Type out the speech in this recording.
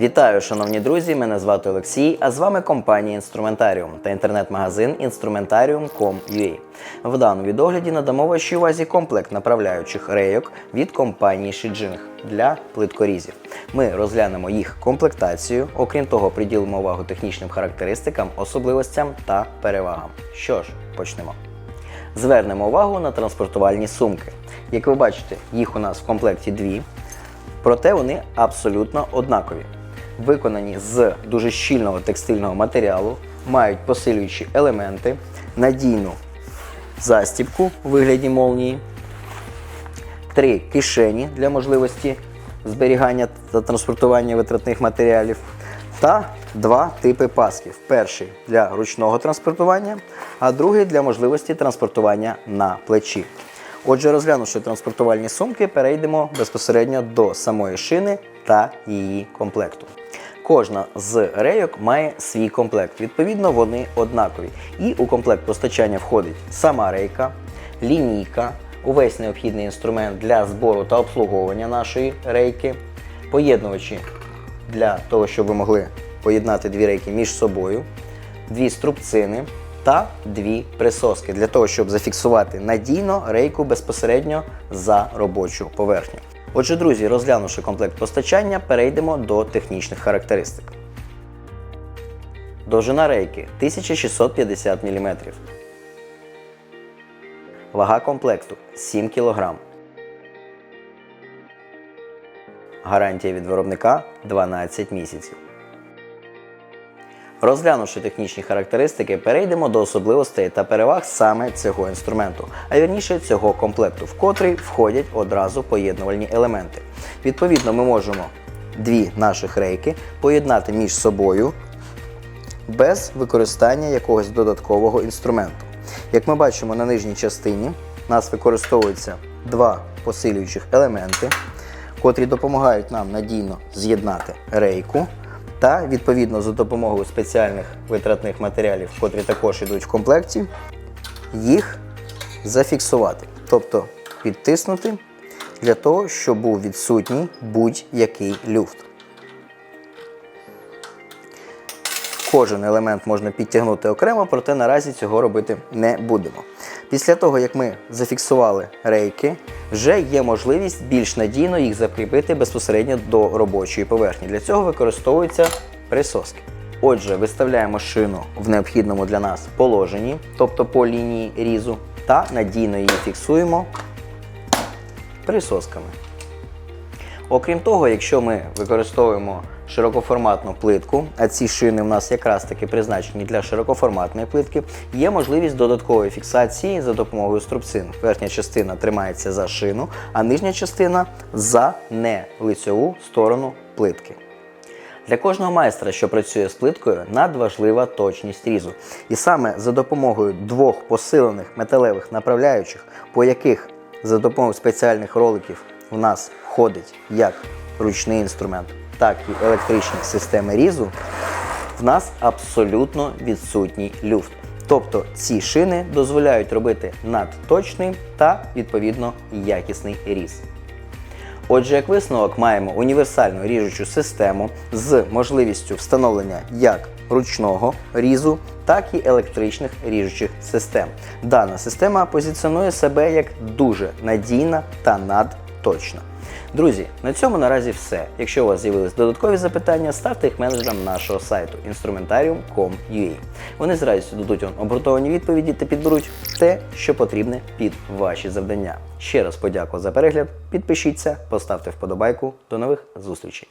Вітаю, шановні друзі! Мене звати Олексій, а з вами компанія Інструментаріум та інтернет-магазин Instrumentarium.com.ua. В даному відогляді надамо вашій увазі комплект направляючих рейок від компанії Shijing для плиткорізів. Ми розглянемо їх комплектацію, окрім того, приділимо увагу технічним характеристикам, особливостям та перевагам. Що ж, почнемо. Звернемо увагу на транспортувальні сумки. Як ви бачите, їх у нас в комплекті дві, проте вони абсолютно однакові. Виконані з дуже щільного текстильного матеріалу, мають посилюючі елементи, надійну застібку у вигляді молнії, три кишені для можливості зберігання та транспортування витратних матеріалів, та два типи пасків. Перший для ручного транспортування, а другий для можливості транспортування на плечі. Отже, розглянувши транспортувальні сумки, перейдемо безпосередньо до самої шини та її комплекту. Кожна з рейок має свій комплект. Відповідно, вони однакові. І у комплект постачання входить сама рейка, лінійка, увесь необхідний інструмент для збору та обслуговування нашої рейки, поєднувачі для того, щоб ви могли поєднати дві рейки між собою, дві струбцини та дві присоски для того, щоб зафіксувати надійно рейку безпосередньо за робочу поверхню. Отже, друзі, розглянувши комплект постачання, перейдемо до технічних характеристик. Довжина рейки 1650 мм. Вага комплекту 7 кг. Гарантія від виробника 12 місяців. Розглянувши технічні характеристики, перейдемо до особливостей та переваг саме цього інструменту, а вірніше цього комплекту, в котрий входять одразу поєднувальні елементи. Відповідно, ми можемо дві наших рейки поєднати між собою без використання якогось додаткового інструменту. Як ми бачимо на нижній частині, у нас використовуються два посилюючих елементи, котрі допомагають нам надійно з'єднати рейку. Та відповідно за допомогою спеціальних витратних матеріалів, котрі також йдуть в комплекті, їх зафіксувати, тобто підтиснути для того, щоб був відсутній будь-який люфт. Кожен елемент можна підтягнути окремо, проте наразі цього робити не будемо. Після того, як ми зафіксували рейки, вже є можливість більш надійно їх закріпити безпосередньо до робочої поверхні. Для цього використовуються присоски. Отже, виставляємо шину в необхідному для нас положенні, тобто по лінії різу, та надійно її фіксуємо присосками. Окрім того, якщо ми використовуємо широкоформатну плитку, а ці шини в нас якраз таки призначені для широкоформатної плитки, є можливість додаткової фіксації за допомогою струбцин. Верхня частина тримається за шину, а нижня частина за нелицьову сторону плитки. Для кожного майстра, що працює з плиткою, надважлива точність різу. І саме за допомогою двох посилених металевих направляючих, по яких за допомогою спеціальних роликів в нас входить як ручний інструмент, так і електричні системи різу, в нас абсолютно відсутній люфт. Тобто ці шини дозволяють робити надточний та відповідно якісний різ. Отже, як висновок, маємо універсальну ріжучу систему з можливістю встановлення як ручного різу, так і електричних ріжучих систем. Дана система позиціонує себе як дуже надійна та надточна. Друзі, на цьому наразі все. Якщо у вас з'явились додаткові запитання, ставте їх менеджерам нашого сайту instrumentarium.com.ua. Вони з радістю дадуть вам обґрунтовані відповіді та підберуть те, що потрібне під ваші завдання. Ще раз подякую за перегляд. Підпишіться, поставте вподобайку. До нових зустрічей!